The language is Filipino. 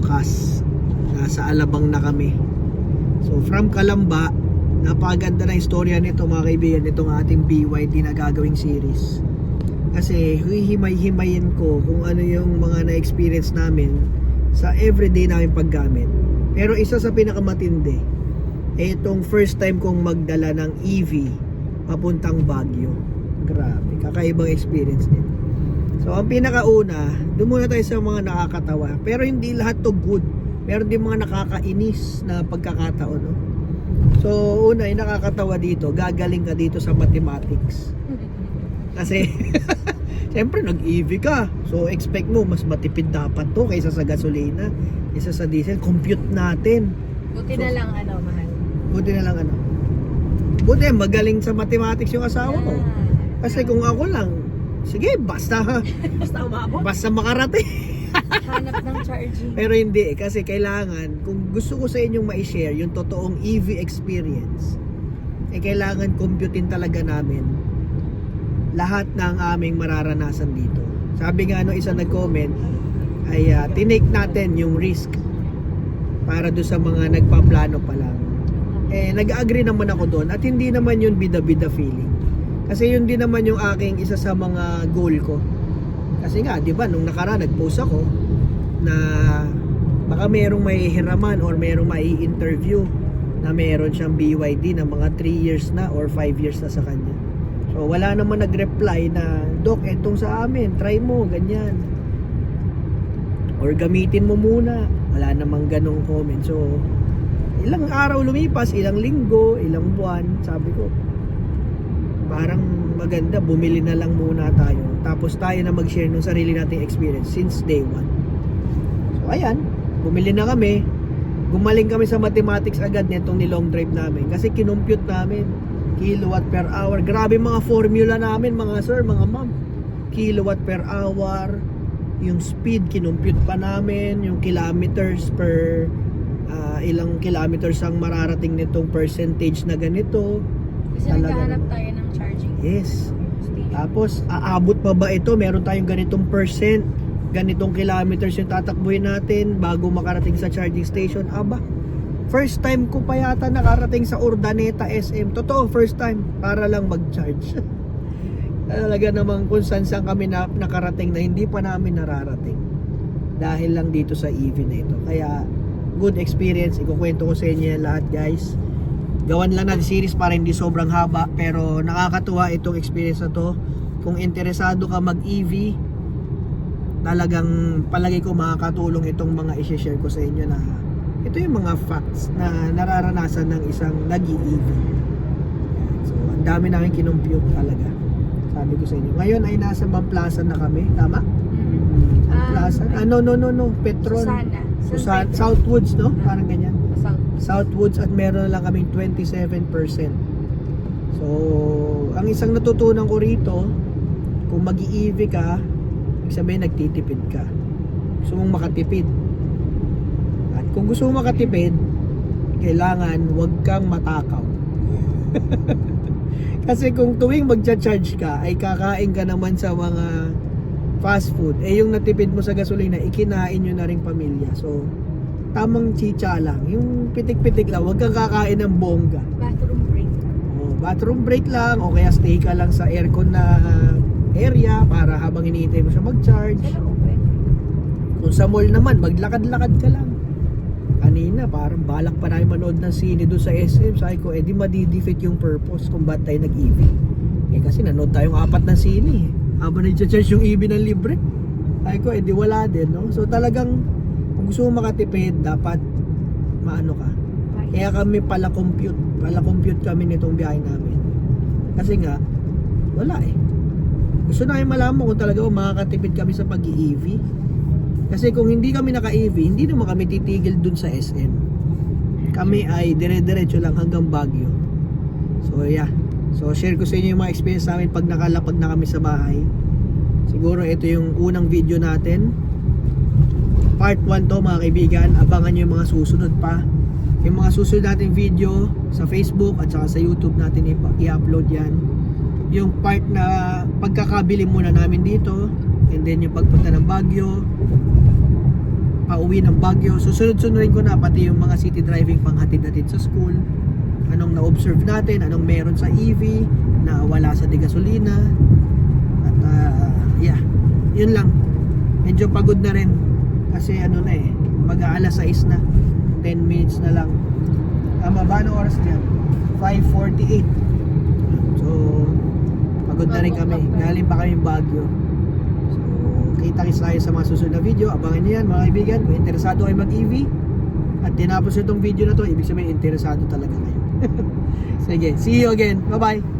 wakas, nasa Alabang na kami. So from Kalamba, napakaganda na istorya nito mga kaibigan, itong ating BYD na gagawing series. Kasi hihimay-himayin ko kung ano yung mga na-experience namin sa everyday namin paggamit. Pero isa sa pinakamatindi, itong first time kong magdala ng EV papuntang Baguio. Grabe, kakaibang experience din. So ang pinakauna, doon muna tayo sa mga nakakatawa. Pero hindi lahat to good. Meron din mga nakakainis na pagkakataon. No? So una, yung nakakatawa dito, gagaling ka dito sa mathematics. Kasi, siyempre nag-EV ka. So expect mo, mas matipid dapat to kaysa sa gasolina, kaysa sa diesel. Compute natin. Buti na lang ano, mahal. Buti na lang ano. Buti magaling sa mathematics yung asawa ko. Kasi kung ako lang, sige, basta Basta umabot. basta makarating. Hanap ng charging. Pero hindi kasi kailangan, kung gusto ko sa inyong ma-share yung totoong EV experience, eh kailangan computein talaga namin lahat ng aming mararanasan dito. Sabi nga no isa nag-comment ay uh, tinake natin yung risk para do sa mga nagpaplano pa lang. Eh nag-agree naman ako doon at hindi naman yun bida-bida feeling. Kasi yun din naman yung aking isa sa mga goal ko. Kasi nga, 'di ba, nung nakaraan nag-post ako na baka merong may hiraman or merong mai interview na meron siyang BYD na mga 3 years na or 5 years na sa kanya. So wala naman nag-reply na, Dok, etong sa amin, try mo, ganyan. Or gamitin mo muna. Wala namang ganong comment. So, ilang araw lumipas, ilang linggo, ilang buwan, sabi ko, parang maganda, bumili na lang muna tayo. Tapos tayo na mag-share ng sarili nating experience since day one. So, ayan, bumili na kami. Gumaling kami sa mathematics agad nitong ni long drive namin. Kasi kinumpute namin kilowatt per hour. Grabe mga formula namin mga sir, mga ma'am. Kilowatt per hour, yung speed kinumpute pa namin, yung kilometers per ah, ilang kilometers ang mararating nitong percentage na ganito. Kasi Talaga naghahanap tayo ng charging Yes. station. Tapos, aabot pa ba ito? Meron tayong ganitong percent, ganitong kilometers yung tatakbuhin natin bago makarating sa charging station. Aba, first time ko pa yata nakarating sa Urdaneta SM. Totoo, first time. Para lang mag-charge. Talaga namang kung saan saan kami na, nakarating na hindi pa namin nararating. Dahil lang dito sa EV na ito. Kaya, good experience. Ikukwento ko sa inyo lahat guys gawan lang natin series para hindi sobrang haba pero nakakatuwa itong experience na to. Kung interesado ka mag EV talagang palagi ko makakatulong itong mga i-share ko sa inyo na ito yung mga facts na nararanasan ng isang nag EV so ang dami namin kinumpute talaga sabi ko sa inyo ngayon ay nasa Mamplasan na kami tama? Mhm. Mamplasan? ah no no no no Petron Susana. Susan, Southwoods no? parang ganyan South. Southwoods at meron lang kaming 27%. So, ang isang natutunan ko rito, kung mag ev ka, ibig sabihin nagtitipid ka. Gusto mong makatipid. At kung gusto mong makatipid, kailangan wag kang matakaw. Kasi kung tuwing magcha-charge ka, ay kakain ka naman sa mga fast food. Eh yung natipid mo sa gasolina, ikinain nyo na rin pamilya. So, tamang chicha lang. Yung pitik-pitik lang, wag kang kakain ng bongga. Bathroom break. O, bathroom break lang, o kaya stay ka lang sa aircon na area para habang iniintay mo siya mag-charge. Pero open. Kung sa mall naman, maglakad-lakad ka lang. Kanina, parang balak pa namin manood ng sine doon sa SM. Sabi ko, eh di madidefeat yung purpose kung ba't tayo nag-EV. Eh kasi nanood tayong apat na sine eh. Habang nag-charge yung EV ng libre. Sabi ko, eh di wala din, no? So talagang, kung gusto mo makatipid, dapat maano ka. Kaya kami pala compute, pala compute kami nitong biyahe namin. Kasi nga, wala eh. Gusto namin malaman kung talaga makakatipid kami sa pag-EV. Kasi kung hindi kami naka-EV, hindi naman kami titigil dun sa SM. Kami ay dire-diretso lang hanggang Baguio. So yeah. So share ko sa inyo yung mga experience namin pag nakalapag na kami sa bahay. Siguro ito yung unang video natin. Part 1 to mga kaibigan. Abangan nyo yung mga susunod pa. Yung mga susunod natin video sa Facebook at saka sa YouTube natin i-upload yan. Yung part na pagkakabili muna namin dito and then yung pagpunta ng Baguio pauwi ng Baguio. Susunod-sunodin ko na pati yung mga city driving panghatid-hatid sa school. Anong na-observe natin, anong meron sa EV, na wala sa de gasolina. At ah, yeah, yun lang. Medyo pagod na rin. Kasi ano na eh, mag-aalas 6 na. 10 minutes na lang. Tama ba? Anong oras dyan? 5.48. So, pagod na rin kami. Galing pa kami Baguio. So, kita-kits tayo sa mga susunod na video. Abangan niyo yan mga kaibigan. Kung interesado kayo mag-EV at tinapos nyo itong video na to, ibig sabihin interesado talaga kayo. Sige, see you again. Bye-bye.